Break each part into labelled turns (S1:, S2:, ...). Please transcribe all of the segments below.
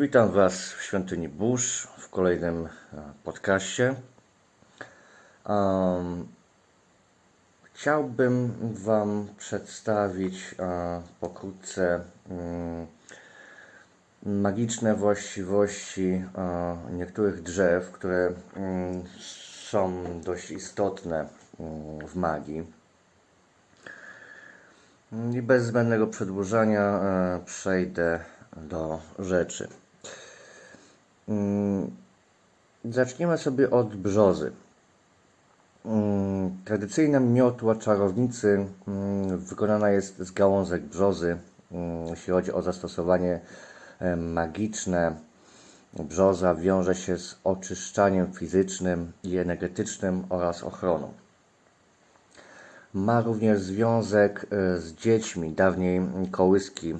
S1: Witam Was w świątyni Burz w kolejnym e, podcaście. Um, chciałbym Wam przedstawić e, pokrótce mm, magiczne właściwości e, niektórych drzew, które mm, są dość istotne mm, w magii. I bez zbędnego przedłużania e, przejdę do rzeczy. Mm, Zaczniemy sobie od brzozy. Mm, Tradycyjna miotła czarownicy mm, wykonana jest z gałązek brzozy. Jeśli chodzi o zastosowanie e, magiczne, brzoza wiąże się z oczyszczaniem fizycznym i energetycznym oraz ochroną. Ma również związek e, z dziećmi. Dawniej kołyski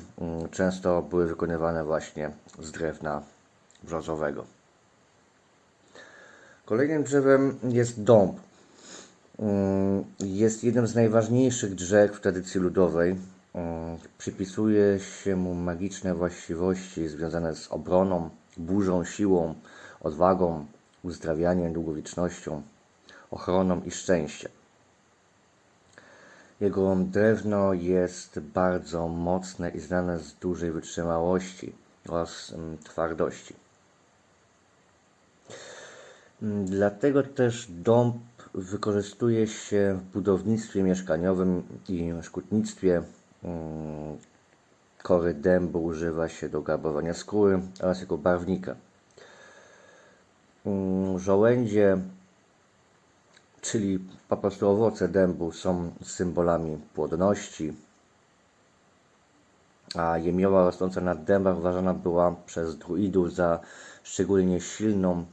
S1: często były wykonywane właśnie z drewna brzozowego. Kolejnym drzewem jest dąb. Mm, Jest jednym z najważniejszych drzew w tradycji ludowej. Mm, Przypisuje się mu magiczne właściwości związane z obroną, burzą, siłą, odwagą, uzdrawianiem, długowiecznością, ochroną i szczęściem. Jego drewno jest bardzo mocne i znane z dużej wytrzymałości oraz mm, twardości. Mm, Dlatego też dąb wykorzystuje się w budownictwie mieszkaniowym i szkutnictwie. Mm, Kory dębu używa się do garbowania skóry oraz jako barwnika. Mm, Żołędzie czyli po prostu owoce dębu są symbolami płodności, a jemioła rosnąca na dębach uważana była przez druidów za szczególnie silną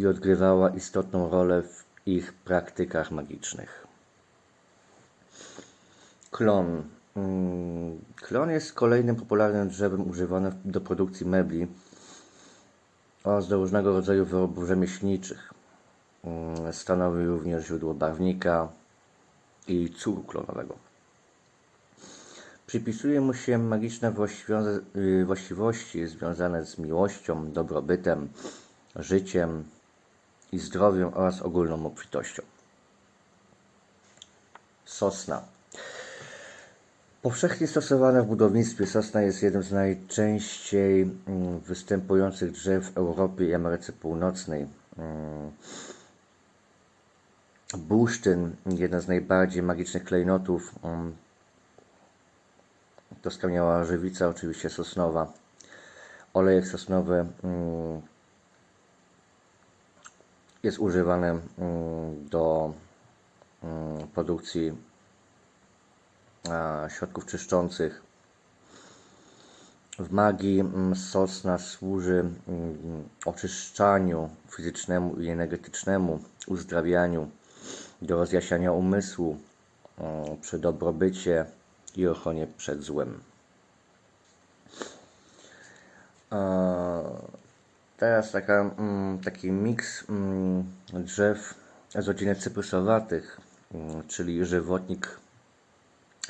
S1: i odgrywała istotną rolę w ich praktykach magicznych. Klon. Mm, Klon jest kolejnym popularnym drzewem używanym do produkcji mebli oraz do różnego rodzaju wyrobów rzemieślniczych. Mm, Stanowi również źródło barwnika i cukru klonowego. Przypisuje mu się magiczne y, właściwości związane z miłością, dobrobytem, życiem i zdrowiem oraz ogólną obfitością. Sosna. Powszechnie stosowana w budownictwie sosna jest jednym z najczęściej mm, występujących drzew w Europie i Ameryce Północnej. Mm, Bursztyn, jeden z najbardziej magicznych klejnotów. mm, To skamiała żywica, oczywiście sosnowa. Olejek sosnowy jest używany mm, do mm, produkcji środków czyszczących. W magii mm, sosna służy oczyszczaniu fizycznemu i energetycznemu, uzdrawianiu, do rozjaśniania umysłu przy dobrobycie i ochronie przed złem. Teraz taka, mm, taki miks mm, drzew z rodziny cyprysowatych, mm, czyli żywotnik,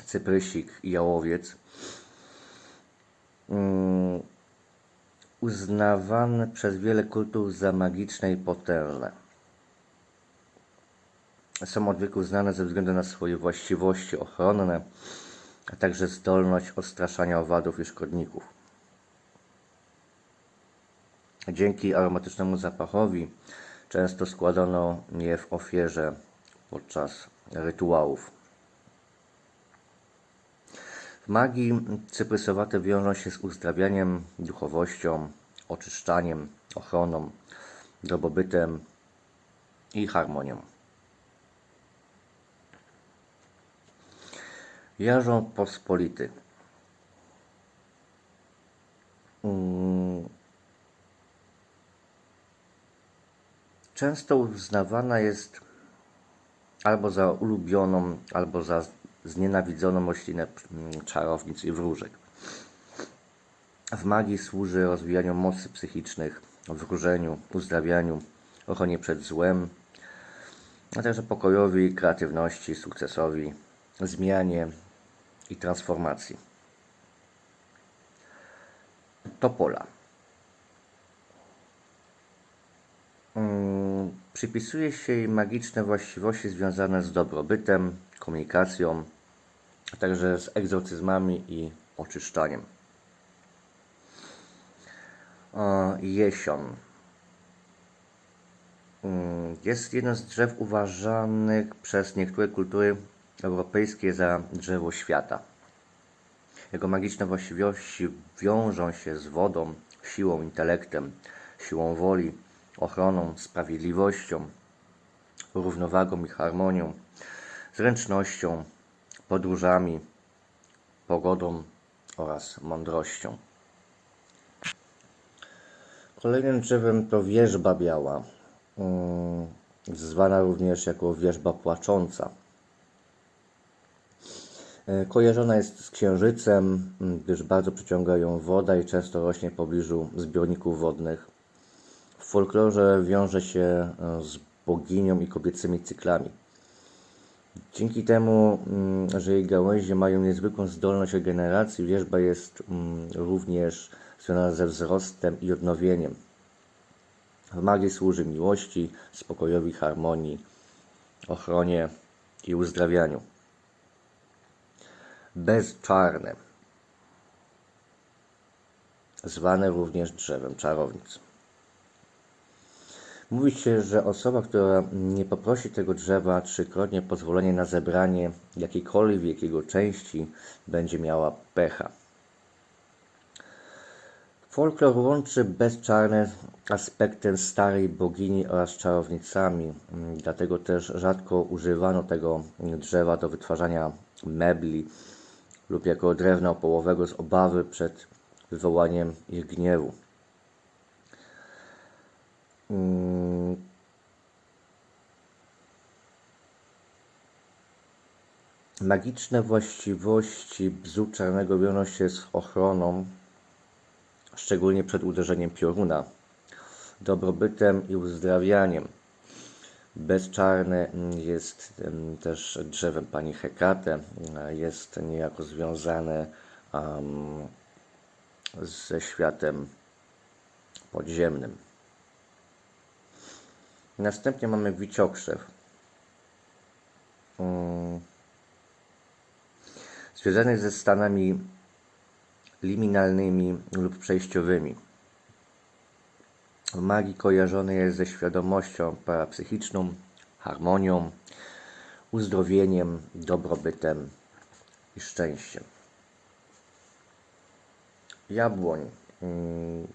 S1: cyprysik i jałowiec. Mm, Uznawany przez wiele kultur za magiczne i potężne. Są od wieków znane ze względu na swoje właściwości ochronne, a także zdolność odstraszania owadów i szkodników. Dzięki aromatycznemu zapachowi często składano je w ofierze podczas rytuałów. W magii cyprysowate wiążą się z uzdrawianiem, duchowością, oczyszczaniem, ochroną, dobrobytem i harmonią. Jarząb pospolity. Często uznawana jest albo za ulubioną, albo za znienawidzoną roślinę mm, czarownic i wróżek. W magii służy rozwijaniu mocy psychicznych, wróżeniu, uzdrawianiu, ochronie przed złem, a także pokojowi, kreatywności, sukcesowi, zmianie i transformacji. Topola. Mm, Przypisuje się jej magiczne właściwości związane z dobrobytem, komunikacją, a także z egzorcyzmami i oczyszczaniem. Jesion. Mm, Jest jednym z drzew uważanych przez niektóre kultury europejskie za drzewo świata. Jego magiczne właściwości wiążą się z wodą, siłą, intelektem, siłą woli, ochroną, sprawiedliwością, równowagą i harmonią, zręcznością, podróżami, pogodą oraz mądrością. Kolejnym drzewem to wierzba biała, mm, zwana również jako wierzba płacząca. E, Kojarzona jest z księżycem, gdyż bardzo przyciąga ją woda i często rośnie w pobliżu zbiorników wodnych. Folklorze wiąże się e, z boginią i kobiecymi cyklami. Dzięki temu, mm, że jej gałęzie mają niezwykłą zdolność regeneracji, wierzba jest mm, również związana ze wzrostem i odnowieniem. W magii służy miłości, spokojowi, harmonii, ochronie i uzdrawianiu bezczarne, zwane również drzewem czarownic. Mówi się, że osoba, która nie poprosi tego drzewa trzykrotnie pozwolenie na zebranie jakiejkolwiek jego części, będzie miała pecha. Folklor łączy bezczarne aspektem starej bogini oraz czarownicami, dlatego też rzadko używano tego drzewa do wytwarzania mebli lub jako drewna opołowego z obawy przed wywołaniem ich gniewu. Mm. Magiczne właściwości bzu czarnego wiążą się z ochroną, szczególnie przed uderzeniem pioruna, dobrobytem i uzdrawianiem. Bezczarne jest też drzewem pani Hekate. Jest niejako związane em, ze światem podziemnym. Następnie mamy wiciokrzew. Mm. Związany ze stanami liminalnymi lub przejściowymi. W magii kojarzony jest ze świadomością parapsychiczną, harmonią, uzdrowieniem, dobrobytem i szczęściem. Jabłoń. Mm. Mm.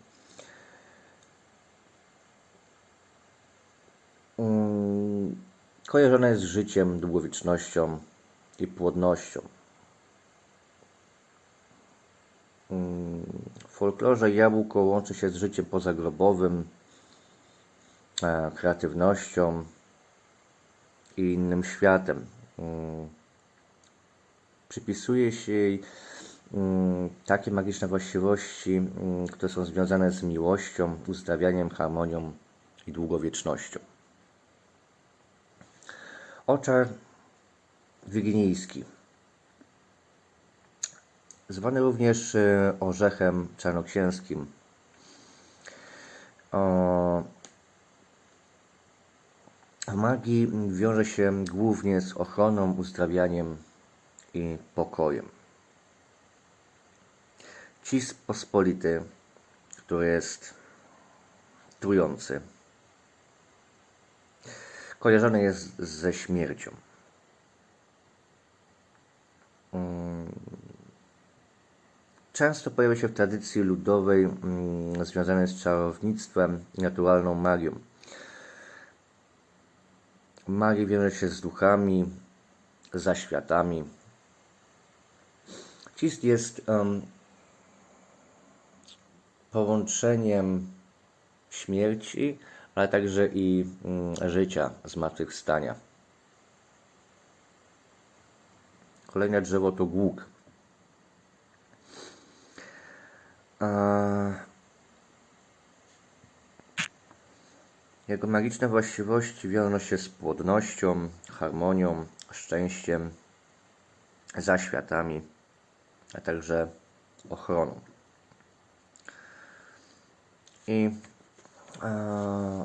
S1: Kojarzona jest z życiem, długowiecznością i płodnością. Mm, W folklorze jabłko łączy się z życiem pozagrobowym, e, kreatywnością i innym światem. Mm, Przypisuje się jej mm, takie magiczne właściwości, mm, które są związane z miłością, uzdrawianiem, harmonią i długowiecznością. Oczar wiginijski zwany również e, orzechem czarnoksięskim. W magii wiąże się głównie z ochroną, uzdrawianiem i pokojem. Cis pospolity, który jest trujący, kojarzony jest ze śmiercią. Mm, Często pojawia się w tradycji ludowej mm, związanej z czarownictwem i naturalną magią. Magia wiąże się z duchami, zaświatami. Cist jest um, połączeniem śmierci, ale także i mm, życia, zmartwychwstania. Kolejne drzewo to głuk. Jego magiczne właściwości wiążą się z płodnością, harmonią, szczęściem, zaświatami, a także ochroną. I E,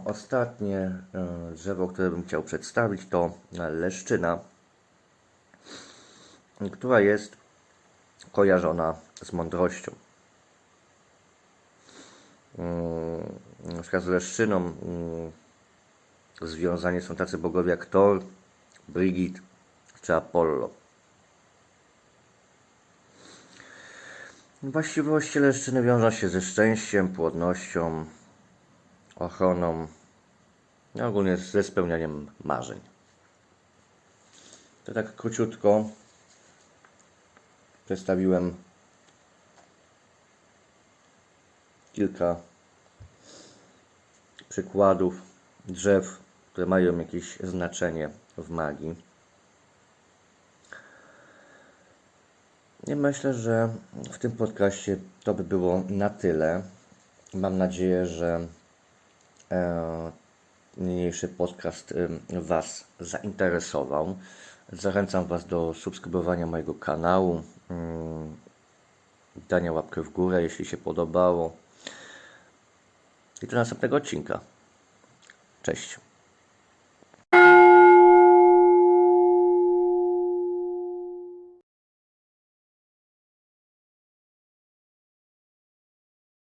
S1: Ostatnie e, drzewo, które bym chciał przedstawić, to leszczyna, która jest kojarzona z mądrością. Mm, Na przykład z leszczyną mm, związani są tacy bogowie jak Thor, Brigid czy Apollo. Właściwości leszczyny wiążą się ze szczęściem, płodnością, ochroną i ogólnie ze spełnianiem marzeń. To tak króciutko przedstawiłem kilka przykładów drzew, które mają jakieś znaczenie w magii. I myślę, że w tym podcaście to by było na tyle. Mam nadzieję, że niniejszy podcast e, Was zainteresował. Zachęcam Was do subskrybowania mojego kanału, dania łapkę w górę, jeśli się podobało. I do następnego odcinka. Cześć.